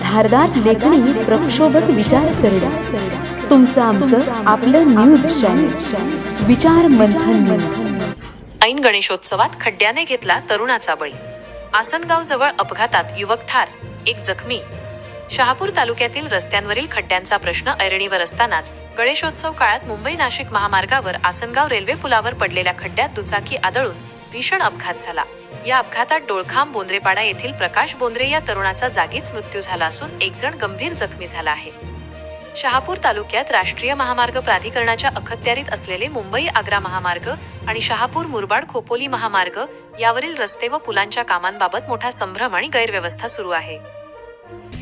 धारदार लेखणी प्रक्षोभक विचारसरणी तुमचं आमचं आपलं न्यूज चॅनल विचार मंथन न्यूज ऐन गणेशोत्सवात खड्ड्याने घेतला तरुणाचा बळी. आसनगाव जवळ अपघातात युवक ठार एक जखमी. शहापूर तालुक्यातील रस्त्यांवरील खड्ड्यांचा प्रश्न ऐरणीवर असतानाच गणेशोत्सव काळात मुंबई नाशिक महामार्गावर आसनगाव रेल्वे पुलावर पडलेल्या खड्ड्यात दुचाकी आदळून भीषण अपघात झाला. या अपघातात डोळखांब बोंद्रेपाडा येथील प्रकाश बोंद्रे या तरुणाचा जागीच मृत्यू झाला असून एक जण गंभीर जखमी झाला आहे. शहापूर तालुक्यात राष्ट्रीय महामार्ग प्राधिकरणाच्या अखत्यारीत असलेले मुंबई आग्रा महामार्ग आणि शहापूर मुरबाड खोपोली महामार्ग यावरील रस्ते व पुलांच्या कामांबाबत मोठा संभ्रम आणि गैरव्यवस्था सुरू आहे.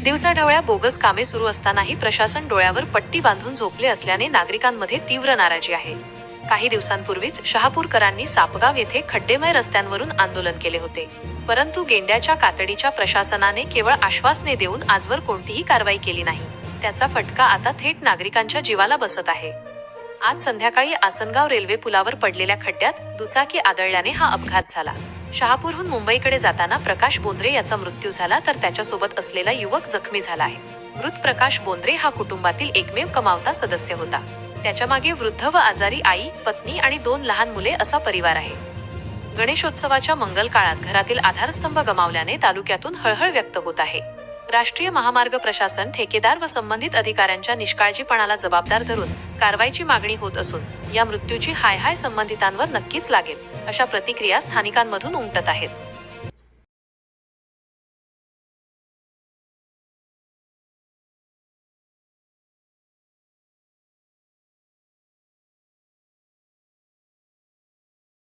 दिवसाढवळ्या बोगस कामे सुरू असतानाही प्रशासन डोळ्यावर पट्टी बांधून झोपले असल्याने नागरिकांमध्ये तीव्र नाराजी आहे. काही दिवसांपूर्वीच शहापूरकरांनी सापगाव येथे खड्डेमय रस्त्यांवरून आंदोलन केले होते. परंतु गेंड्याच्या कातडीच्या प्रशासनाने केवळ आश्वासने देऊन आजवर कोणतीही कारवाई केली नाही. त्याचा फटका आता थेट नागरिकांच्या जीवाला बसत आहे. आज संध्याकाळी आसनगाव रेल्वे पुलावर पडलेल्या खड्ड्यात दुचाकी आदळल्याने हा अपघात झाला. शहापूरहून मुंबईकडे जाताना प्रकाश बोंद्रे याचा मृत्यू झाला तर त्याच्यासोबत असलेला युवक जखमी झाला आहे. मृत प्रकाश बोंद्रे हा कुटुंबातील एकमेव कमावता सदस्य होता. त्याच्यामागे वृद्ध व आजारी आई पत्नी आणि दोन लहान मुले असा परिवार आहे. गणेशोत्सवाच्या मंगल काळात घरातील आधारस्तंभ गमावल्याने तालुक्यातून हळहळ व्यक्त होत आहे. राष्ट्रीय महामार्ग प्रशासन ठेकेदार व संबंधित अधिकाऱ्यांच्या निष्काळजीपणाला जबाबदार धरून कारवाईची मागणी होत असून या मृत्यूची हाय हाय संबंधितांवर नक्कीच लागेल अशा प्रतिक्रिया स्थानिकांमधून उमटत आहेत.